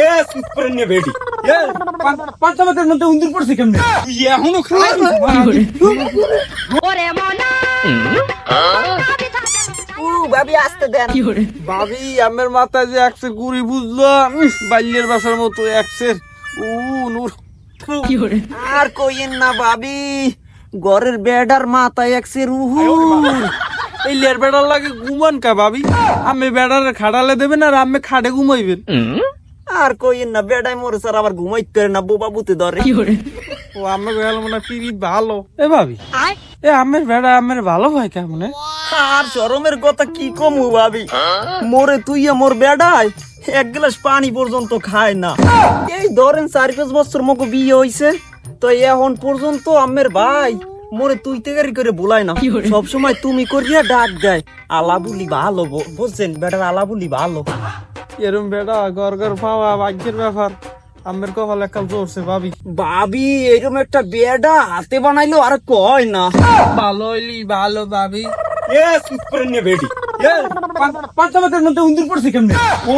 এ super বেডি এ পাঁচ মিনিটের মধ্যে উন্দুর পড়ছে কেমনে? তুই এখনও খাই ওরে মনা। উ ভাবি আসতে দেন। ভাবি আমার মাথায় যে একসে গুড়ি বুঝলো বাল্যের বাসার মতো একসের উ নূর। ফু। আর কইেন না ভাবি। ঘরের বেডার মাথায় একসে রুহু এই লের বেড়ার লাগে ঘুমান কা ভাবি? আমি বেড়ারে খাড়ালে দেবেন আর আমি খাড়ে ঘুমাইবেন। আর কইেন না বেডায় মরে স্যার আবার ঘুমাইতে না বোবা বুতে ধরে। ও আমার গেল মনে পিরিত ভালো। এ ভাবি এ আমের বেড়া আমের ভালো হয় কেমন আর শরমের কথা কি কমু ভাবি? মোরে তুই মোর বেডায় এক গ্লাস পানি পর্যন্ত খায় না। এই ধরেন চার পাঁচ বছর মতো বিয়ে হইছে তো এখন পর্যন্ত আমের ভাই মোরে তুই তেগারি করে বলাই না। সব সময় তুমি করিয়া ডাক দেয় আলা বুলি ভালো বো- বুঝছেন বেটার আলা বুলি ভালো। এরম বেড়া ঘর ঘর পাওয়া ভাগ্যের ব্যাপার। আমের কপাল একাল চলছে ভাবি। ভাবি এরকম একটা বেডা হাতে বানাইলো আর কয় না। ভালো হইলি ভালো ভাবি। এ মধ্যে উন্দুর পড়ছে কেমনে? ও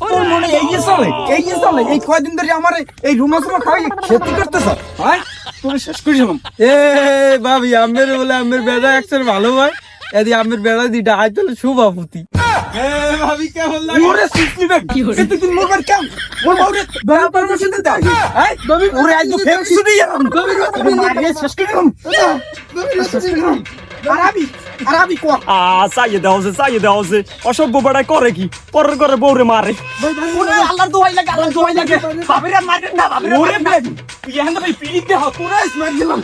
তোর- মনে এই যে চলে এই যে চলে এই কয়দিন ধরে আমার এই রুমা সুমা খাওয়াই খেতে করতেছ? হ্যাঁ? তোর শেষ করে দিলাম। এ ভাবি আমের বলে আমের বেড়া একসের ভালো ভাই এদি আমের বেড়া দি ডাই তাহলে শুভাপতি এ ভাবি কেমন লাগে? ওরে সুসলি বেড কত দিন মোর কাম মোর মাউরে বেড়া পারমিশন দিতে আই হ্যাঁ ভাবি ওরে আজ তো ফেক শুনি যাম ভাবি মারিয়ে শেষ করে দিলাম। ভাবি শেষ করে দিলাম আরাবি আরাবি কো আ সাইয়ে সাইয়ে দেওয়া অসভ্য বেড়ায় করে কি? পরের করে বউরে মারে। ওরে আল্লাহর দোহাই লাগে আল্লাহর দোহাই লাগে। না ওরে পিড়িত দে মার দিলাম।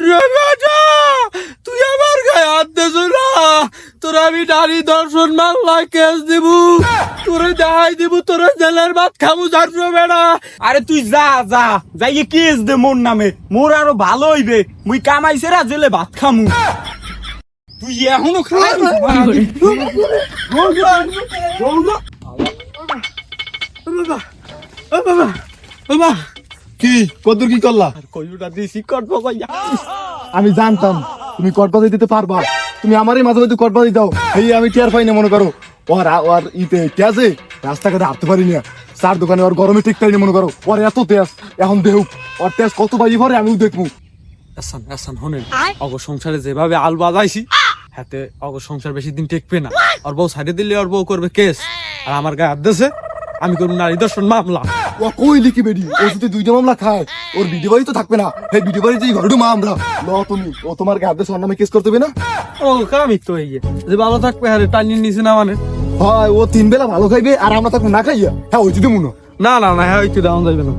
বেটা তুই আমার গায়ে হাত দিস না? তোর আমি নারী দর্শন মামলা কেস দিব। তোরে দেখাই দিব তোরে জেলের ভাত খাব জাররে বেটা। আরে তুই যা যা। যাইয়ে কেস দে মোর নামে। মোর আরও ভালো হইবে। মুই কামাইছে রা জেলে ভাত খামু। তুই এখনও খাই কি? কদ্দুর কি করলা? কয়ুটা দিছি কট বাজাইয়া আমি জানতাম তুমি কটবাদি দিতে পারবা। তুমি আমারই মাঝে মাঝে কটবাদি দাও। এই আমি টের পাই না মনে করো। ওর ওর ইতে তেজে রাস্তাঘাটে হাঁটতে পারি না। চার দোকানে ওর গরমে ঠিক তাই মনে করো। ওর এত তেজ এখন দেহুক। ওর তেজ কত বাজি ভরে আমিও দেখব। আসান আসান হনেন। অগ সংসারে যেভাবে আল বাজাইছি হাতে অগ সংসার বেশি দিন টেকবে না। ওর বউ সাইডে দিলে ওর বউ করবে কেস। আর আমার গায়ে হাত দিয়েছে আমি করব নারী দর্শন মামলা। ও কই লিখি বেডি? ও যদি দুইটা মামলা খায় ওর ভিডিও বাড়ি তো থাকবে না। এই ভিডিও বাড়ি যে ঘরে মা আমরা তুমি ও তোমার গায়ে হাত দিয়ে কেস করতে না? ও কামিক তো এই যে ভালো থাকবে আরে টানিয়ে নিছে না মানে। হয় ও তিন বেলা ভালো খাইবে আর আমরা থাকব না খাইয়া। হ্যাঁ ওই যদি মনে। না না না হ্যাঁ ওই তো দাম যাইবে না।